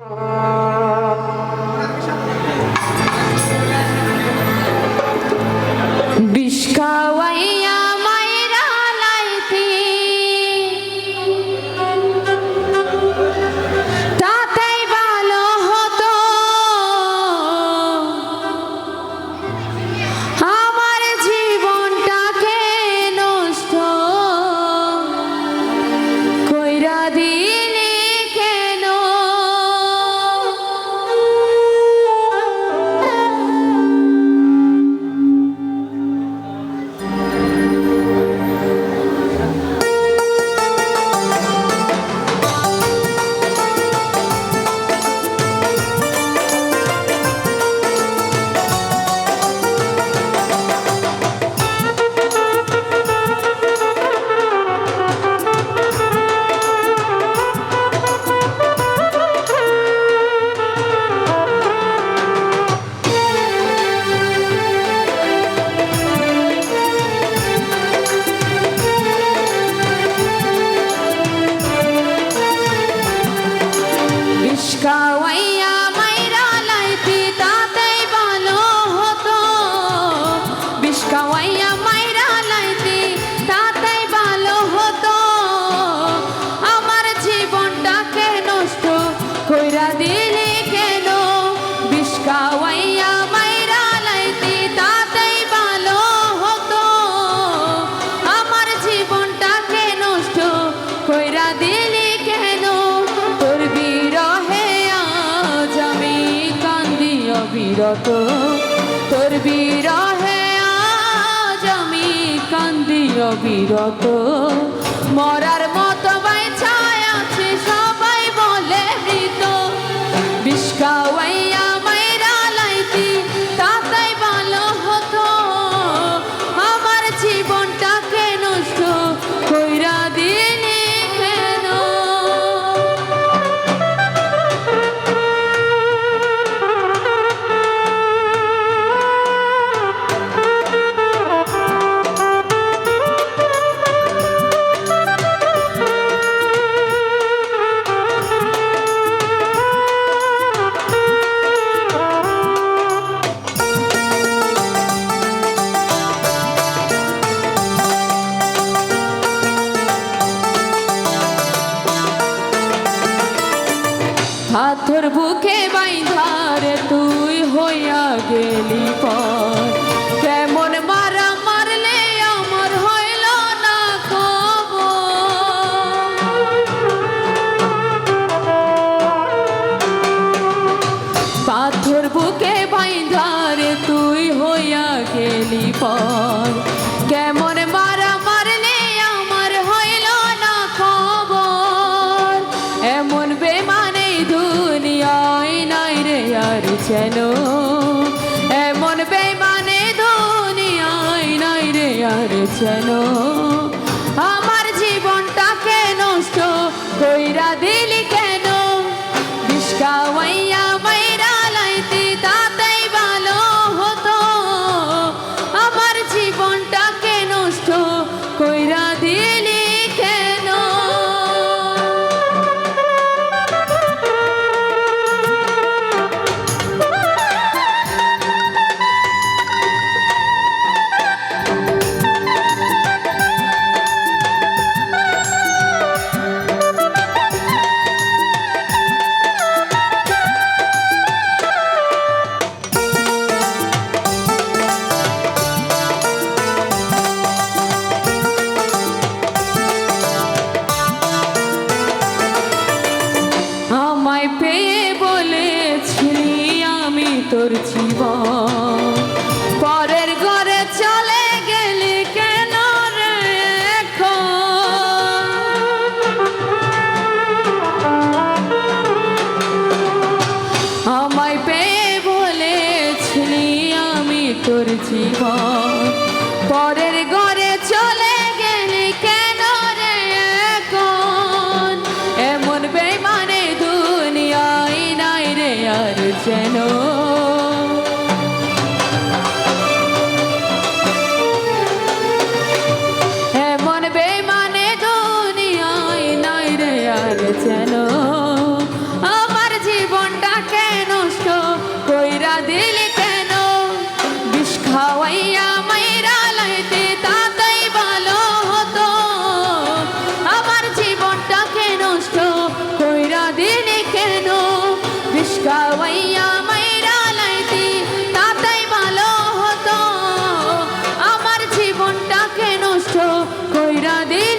Oh. বিরত তোর বিরহে আজ আমি কান্দি অবিরত তোর বুকে বাইধারে তুই হইয়া গেলি পর। কেমন মারা মারলে আমার হইল না কব পাথর বুকে I know. tortivas. কইরা দে